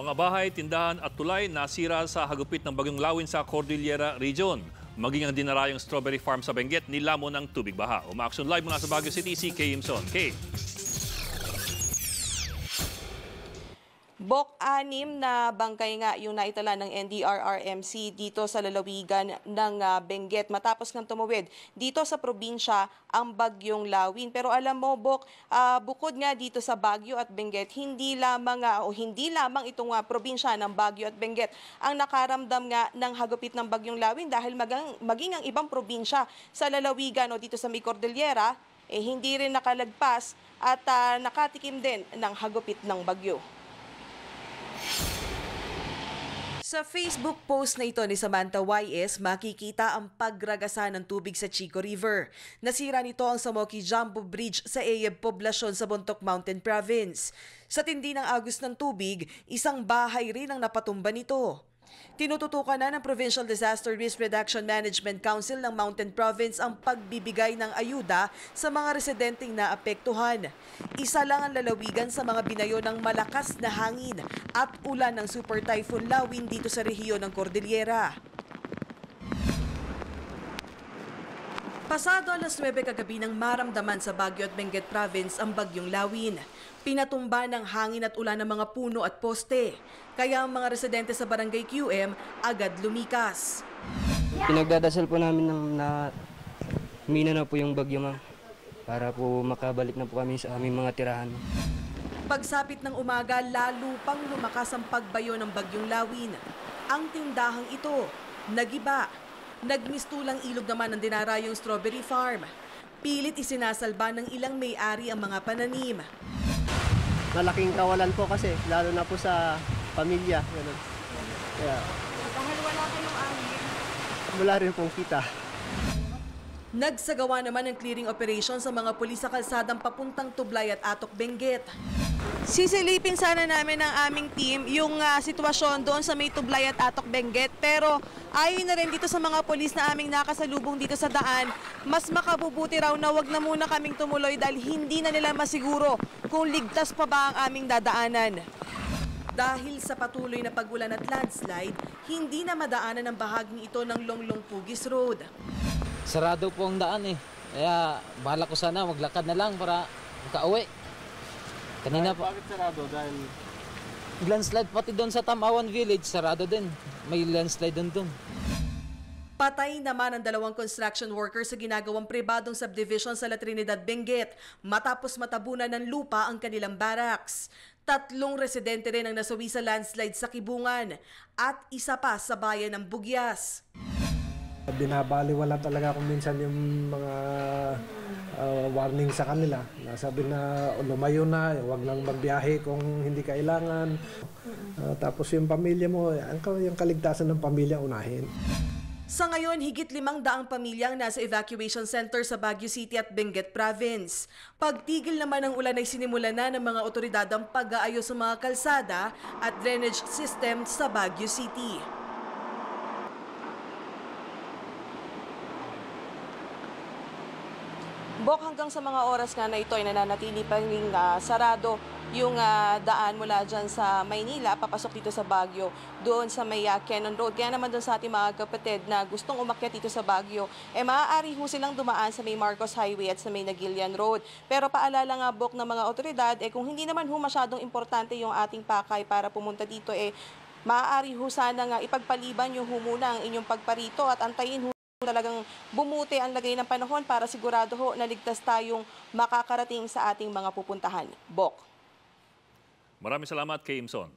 Mga bahay, tindahan at tulay nasira sa hagupit ng bagyong lawin sa Cordillera Region. Maging ang dinarayong strawberry farm sa Benguet, nilamon ng tubig baha. Umaaksyon live mula sa Baguio City, si Kay Imson. Kay. Bok anim na bangkay nga yung naitala ng NDRRMC dito sa lalawigan ng ah, Benguet matapos ng tumawid dito sa probinsya ang bagyong Lawin. Pero alam mo Bok, ah, bukod nga dito sa Bagyo at Benguet, hindi lamang ah, o hindi lamang itong ah, probinsya ng Bagyo at Benguet ang nakaramdam nga ng hagupit ng bagyong Lawin dahil magang, maging ang ibang probinsya sa lalawigan o dito sa May Cordillera eh hindi rin nakalagpas at ah, nakatikim din ng hagupit ng bagyo. Sa Facebook post na ito ni Samantha YS, makikita ang pagragasa ng tubig sa Chico River. Nasira nito ang Samoki Jumbo Bridge sa Ayeb Poblasyon sa Bontoc Mountain Province. Sa tindi ng agos ng tubig, isang bahay rin ang napatumba nito. Tinututukan na ng Provincial Disaster Risk Reduction Management Council ng Mountain Province ang pagbibigay ng ayuda sa mga residenteng naapektuhan. Isa lang ang lalawigan sa mga binayo ng malakas na hangin at ulan ng Super Typhoon Lawin dito sa rehiyon ng Cordillera. Pasado alas 9 kagabi nang maramdaman sa Baguio at Benguet Province ang bagyong Lawin. Pinatumba ng hangin at ulan ng mga puno at poste. Kaya ang mga residente sa barangay QM agad lumikas. Pinagdadasal po namin ng na mina na po yung bagyo ma'am para po makabalik na po kami sa aming mga tirahan. Pagsapit ng umaga, lalo pang lumakas ang pagbayo ng bagyong Lawin. Ang tindahang ito, nagiba. Nagmistulang ilog naman ang dinarayong strawberry farm. Pilit isinasalba ng ilang may-ari ang mga pananim. malaking kawalan po kasi, lalo na po sa pamilya. Ganun. Kaya, Dahil wala kayong angin, wala rin pong kita. Nagsagawa naman ng clearing operation sa mga pulis sa kalsadang papuntang Tublay at Atok Benguet. Sisilipin sana namin ng aming team yung ah, sitwasyon doon sa may Tublay at Atok Benguet pero ayon na rin dito sa mga pulis na aming nakasalubong dito sa daan, mas makabubuti raw na wag na muna kaming tumuloy dahil hindi na nila masiguro kung ligtas pa ba ang aming dadaanan. Dahil sa patuloy na pagulan at landslide, hindi na madaanan ang bahaging ito ng Longlong Pugis Road. Sarado po ang daan eh. Kaya bahala ko sana maglakad na lang para makauwi. Kanina po. Bakit sarado? Dahil... Landslide pati doon sa Tamawan Village, sarado din. May landslide doon doon. Patay naman ang dalawang construction workers sa ginagawang pribadong subdivision sa La Trinidad, Benguet matapos matabunan ng lupa ang kanilang barracks. Tatlong residente rin ang nasawi sa landslide sa Kibungan at isa pa sa bayan ng Bugyas. Binabaliwala talaga kung minsan yung mga uh, warning sa kanila. Nasabi na "O, lumayo na, huwag nang magbiyahe kung hindi kailangan. Uh, tapos yung pamilya mo, yung kaligtasan ng pamilya unahin. Sa ngayon, higit limang daang pamilya ang nasa evacuation center sa Baguio City at Benguet Province. Pagtigil naman ng ulan ay sinimula na ng mga otoridad ang pag-aayos sa mga kalsada at drainage system sa Baguio City. Bok hanggang sa mga oras nga na ito ay nananatili pa rin ah, sarado yung ah, daan mula dyan sa Maynila, papasok dito sa Baguio, doon sa may ah, Cannon Road. Kaya naman doon sa ating mga kapatid na gustong umakyat dito sa Baguio, eh maaari ho silang dumaan sa may Marcos Highway at sa may Nagilian Road. Pero paalala nga Bok ng mga otoridad, eh kung hindi naman ho masyadong importante yung ating pakay para pumunta dito, eh maaari ho sana nga ipagpaliban yung humuna ang inyong pagparito at antayin ho talagang bumuti ang lagay ng panahon para sigurado ho na ligtas tayong makakarating sa ating mga pupuntahan. Bok. Maraming salamat, Kay Imson.